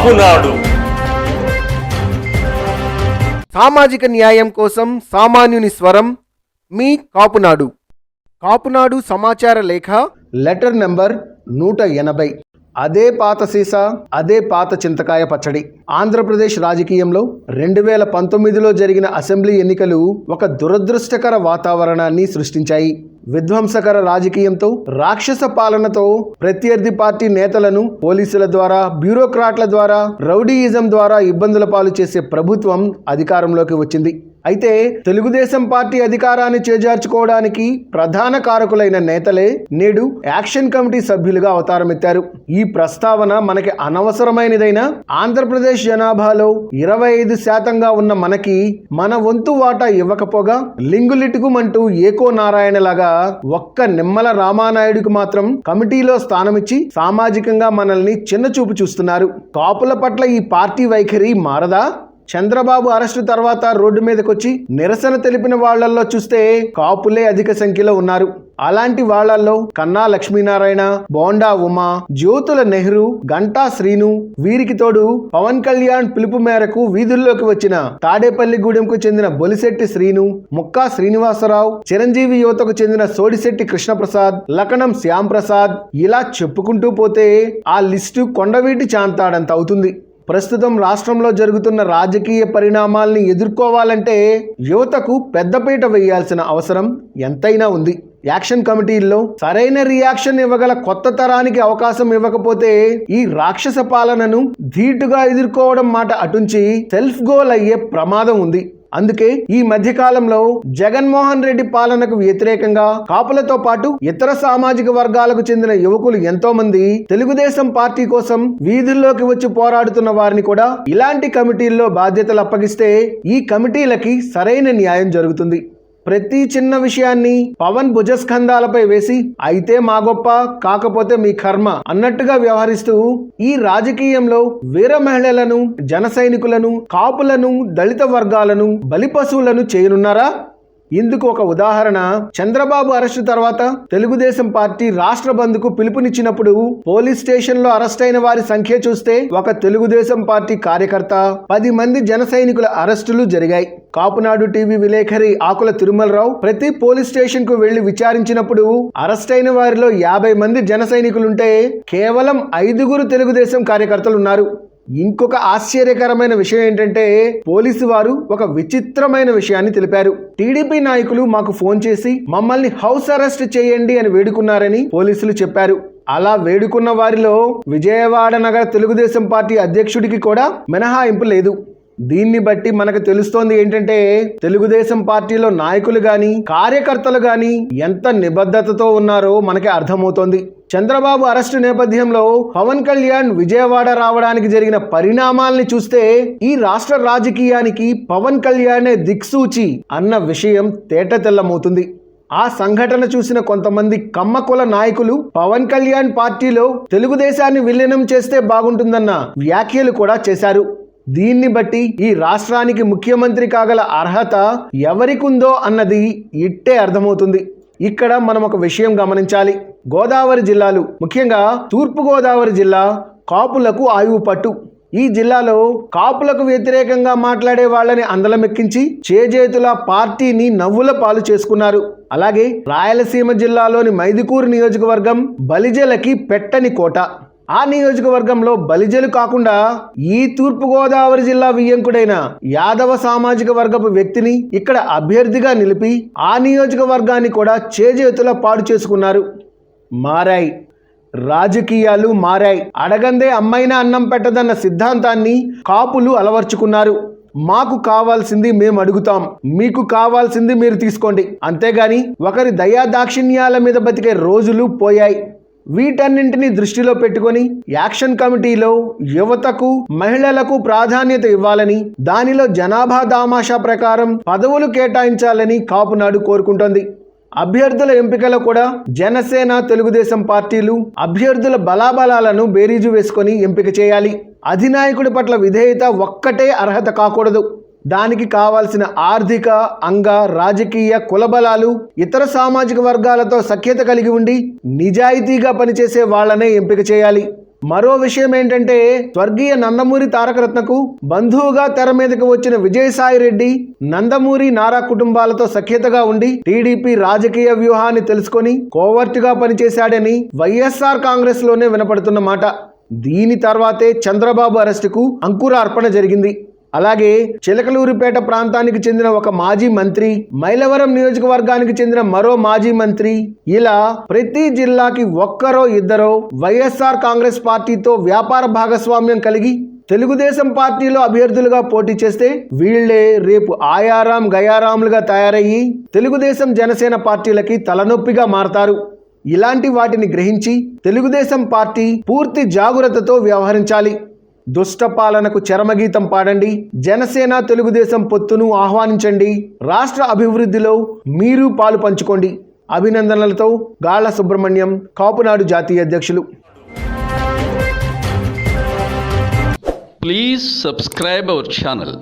కాపునాడు సామాజిక న్యాయం కోసం సామాన్యుని స్వరం మీ కాపునాడు. కాపునాడు సమాచార లేఖ లెటర్ నెంబర్ నూట ఎనభై. అదే పాత సీసా అదే పాత చింతకాయ పచ్చడి. ఆంధ్రప్రదేశ్ రాజకీయంలో రెండు వేల పంతొమ్మిదిలో జరిగిన అసెంబ్లీ ఎన్నికలు ఒక దురదృష్టకర వాతావరణాన్ని సృష్టించాయి. విధ్వంసకర రాజకీయంతో రాక్షస పాలనతో ప్రత్యర్థి పార్టీ నేతలను పోలీసుల ద్వారా బ్యూరోక్రాట్ల ద్వారా రౌడీయిజం ద్వారా ఇబ్బందుల పాలు చేసే ప్రభుత్వం అధికారంలోకి వచ్చింది. అయితే తెలుగుదేశం పార్టీ అధికారాన్ని చేజార్చుకోవడానికి ప్రధాన కారకులైన నేతలే నేడు యాక్షన్ కమిటీ సభ్యులుగా అవతారమెత్తారు. ఈ ప్రస్తావన మనకి అనవసరమైనదైనా ఆంధ్రప్రదేశ్ జనాభాలో ఇరవై ఐదు శాతంగా ఉన్న మనకి మన వంతు వాటా ఇవ్వకపోగా లింగులిటుకుమంటూ ఏకో నారాయణలాగా ఒక్క నిమ్మల రామానాయుడికి మాత్రం కమిటీలో స్థానమిచ్చి సామాజికంగా మనల్ని చిన్న చూపు చూస్తున్నారు. కాపుల పట్ల ఈ పార్టీ వైఖరి మారదా? చంద్రబాబు అరెస్టు తర్వాత రోడ్డు మీదకొచ్చి నిరసన తెలిపిన వాళ్ళల్లో చూస్తే కాపులే అధిక సంఖ్యలో ఉన్నారు. అలాంటి వాళ్ళల్లో కన్నా లక్ష్మీనారాయణ బోండా ఉమా జ్యోతుల నెహ్రూ గంటా శ్రీను వీరికి తోడు పవన్ కళ్యాణ్ పిలుపు మేరకు వీధుల్లోకి వచ్చిన తాడేపల్లిగూడెంకు చెందిన బొలిశెట్టి శ్రీను ముక్కా శ్రీనివాసరావు చిరంజీవి యువతకు చెందిన సోడిశెట్టి కృష్ణప్రసాద్ లకనం శ్యాంప్రసాద్ ఇలా చెప్పుకుంటూ పోతే ఆ లిస్టు కొండవీటి చాంతాడంత అవుతుంది. ప్రస్తుతం రాష్ట్రంలో జరుగుతున్న రాజకీయ పరిణామాల్ని ఎదుర్కోవాలంటే యువతకు పెద్దపీట వేయాల్సిన అవసరం ఎంతైనా ఉంది. యాక్షన్ కమిటీల్లో సరైన రియాక్షన్ ఇవ్వగల కొత్త తరానికి అవకాశం ఇవ్వకపోతే ఈ రాక్షస పాలనను ధీటుగా ఎదుర్కోవడం మాట అటుంచి సెల్ఫ్ గోల్ అయ్యే ప్రమాదం ఉంది. అందుకే ఈ మధ్య కాలంలో జగన్మోహన్ రెడ్డి పాలనకు వ్యతిరేకంగా కాపులతో పాటు ఇతర సామాజిక వర్గాలకు చెందిన యువకులు ఎంతో మంది తెలుగుదేశం పార్టీ కోసం వీధుల్లోకి వచ్చి పోరాడుతున్న వారిని కూడా ఇలాంటి కమిటీల్లో బాధ్యతలు అప్పగిస్తే ఈ కమిటీలకి సరైన న్యాయం జరుగుతుంది. ప్రతి చిన్న విషయాన్ని పవన్ భుజస్కంధాలపై వేసి అయితే మా గొప్ప కాకపోతే మీ కర్మ అన్నట్టుగా వ్యవహరిస్తూ ఈ రాజకీయంలో వీర మహిళలను జన సైనికులను కాపులను దళిత వర్గాలను బలిపశువులను చేయనున్నారా? ఇందుకు ఒక ఉదాహరణ. చంద్రబాబు అరెస్టు తర్వాత తెలుగుదేశం పార్టీ రాష్ట్ర బంద్కు పిలుపునిచ్చినప్పుడు పోలీస్ స్టేషన్లో అరెస్ట్ అయిన వారి సంఖ్య చూస్తే ఒక తెలుగుదేశం పార్టీ కార్యకర్త పది మంది జన సైనికుల అరెస్టులు జరిగాయి. కాపునాడు టీవీ విలేకరి ఆకుల తిరుమలరావు ప్రతి పోలీస్ స్టేషన్కు వెళ్ళి విచారించినప్పుడు అరెస్ట్ అయిన వారిలో యాభై మంది జన సైనికులుంటే కేవలం ఐదుగురు తెలుగుదేశం కార్యకర్తలు ఉన్నారు ఇంకొక ఆశ్చర్యకరమైన విషయం ఏంటంటే పోలీసు వారు ఒక విచిత్రమైన విషయాన్ని తెలిపారు. టీడీపీ నాయకులు మాకు ఫోన్ చేసి మమ్మల్ని హౌస్ అరెస్ట్ చేయండి అని వేడుకున్నారని పోలీసులు చెప్పారు. అలా వేడుకున్న వారిలో విజయవాడ నగర తెలుగుదేశం పార్టీ అధ్యక్షుడికి కూడా మినహాయింపు లేదు. దీన్ని బట్టి మనకు తెలుస్తోంది ఏంటంటే తెలుగుదేశం పార్టీలో నాయకులు గాని కార్యకర్తలు గాని ఎంత నిబద్ధతతో ఉన్నారో మనకి అర్థమవుతోంది. చంద్రబాబు అరెస్టు నేపథ్యంలో పవన్ కళ్యాణ్ విజయవాడ రావడానికి జరిగిన పరిణామాల్ని చూస్తే ఈ రాష్ట్ర రాజకీయానికి పవన్ కళ్యాణే దిక్సూచి అన్న విషయం తేట తెల్లమవుతుంది. ఆ సంఘటన చూసిన కొంతమంది కమ్మకుల నాయకులు పవన్ కళ్యాణ్ పార్టీలో తెలుగుదేశాన్ని విలీనం చేస్తే బాగుంటుందన్న వ్యాఖ్యలు కూడా చేశారు. దీన్ని బట్టి ఈ రాష్ట్రానికి ముఖ్యమంత్రి కాగల అర్హత ఎవరికుందో అన్నది ఇట్టే అర్థమవుతుంది. ఇక్కడ మనం ఒక విషయం గమనించాలి. గోదావరి జిల్లాలు ముఖ్యంగా తూర్పుగోదావరి జిల్లా కాపులకు ఆయువు పట్టు. ఈ జిల్లాలో కాపులకు వ్యతిరేకంగా మాట్లాడే వాళ్ళని అందలమెక్కించి చేజేతుల పార్టీని నవ్వుల పాలు చేసుకున్నారు. అలాగే రాయలసీమ జిల్లాలోని మైదుకూరు నియోజకవర్గం బలిజలకి పెట్టని కోట. ఆ నియోజకవర్గంలో బలిజలు కాకుండా ఈ తూర్పు గోదావరి జిల్లా వియ్యంకుడైన యాదవ సామాజిక వర్గపు వ్యక్తిని ఇక్కడ అభ్యర్థిగా నిలిపి ఆ నియోజకవర్గాన్ని కూడా చేజేతుల పాడు చేసుకున్నారు. మారాయి. రాజకీయాలు మారాయి. అడగందే అమ్మైనా అన్నం పెట్టదన్న సిద్ధాంతాన్ని కాపులు అలవర్చుకున్నారు. మాకు కావాల్సింది మేము అడుగుతాం. మీకు కావాల్సింది మీరు తీసుకోండి. అంతేగాని ఒకరి దయా దాక్షిణ్యాల మీద బతికే రోజులు పోయాయి. వీటన్నింటినీ దృష్టిలో పెట్టుకొని యాక్షన్ కమిటీలో యువతకు మహిళలకు ప్రాధాన్యత ఇవ్వాలని దానిలో జనాభా దామాషా ప్రకారం పదవులు కేటాయించాలని కాపునాడు కోరుకుంటోంది. అభ్యర్థుల ఎంపికలో కూడా జనసేన తెలుగుదేశం పార్టీలు అభ్యర్థుల బలాబలాలను బేరీజు వేసుకొని ఎంపిక చేయాలి. అధినాయకుడి పట్ల విధేయత ఒక్కటే అర్హత కాకూడదు. దానికి కావాల్సిన ఆర్థిక అంగ రాజకీయ కులబలాలు ఇతర సామాజిక వర్గాలతో సఖ్యత కలిగి ఉండి నిజాయితీగా పనిచేసే వాళ్ళనే ఎంపిక చేయాలి. మరో విషయం ఏంటంటే స్వర్గీయ నందమూరి తారకరత్నకు బంధువుగా తెర మీదకి వచ్చిన విజయసాయి రెడ్డి నందమూరి నారా కుటుంబాలతో సఖ్యతగా ఉండి టీడీపీ రాజకీయ వ్యూహాన్ని తెలుసుకొని కోవర్టుగా పనిచేశాడని వైఎస్ఆర్ కాంగ్రెస్లోనే వినపడుతున్న మాట. దీని తర్వాతే చంద్రబాబు అరెస్టుకు అంకురార్పణ జరిగింది. అలాగే చిలకలూరిపేట ప్రాంతానికి చెందిన ఒక మాజీ మంత్రి మైలవరం నియోజకవర్గానికి చెందిన మరో మాజీ మంత్రి ఇలా ప్రతి జిల్లాకి ఒక్కరో ఇద్దరో వైఎస్ఆర్ కాంగ్రెస్ పార్టీతో వ్యాపార భాగస్వామ్యం కలిగి తెలుగుదేశం పార్టీలో అభ్యర్థులుగా పోటీ చేస్తే వీళ్ళే రేపు ఆయారాం గయారాంలుగా తయారయ్యి తెలుగుదేశం జనసేన పార్టీలకి తలనొప్పిగా మారతారు. ఇలాంటి వాటిని గ్రహించి తెలుగుదేశం పార్టీ పూర్తి జాగ్రత్తతో వ్యవహరించాలి. దుష్ట పాలనకు చరమగీతం పాడండి. జనసేన తెలుగుదేశం పొత్తును ఆహ్వానించండి. రాష్ట్ర అభివృద్ధిలో మీరు పాలు పంచుకోండి. అభినందనలతో గాళ్ళ సుబ్రహ్మణ్యం కాపునాడు జాతీయ అధ్యక్షులు. Please subscribe our channel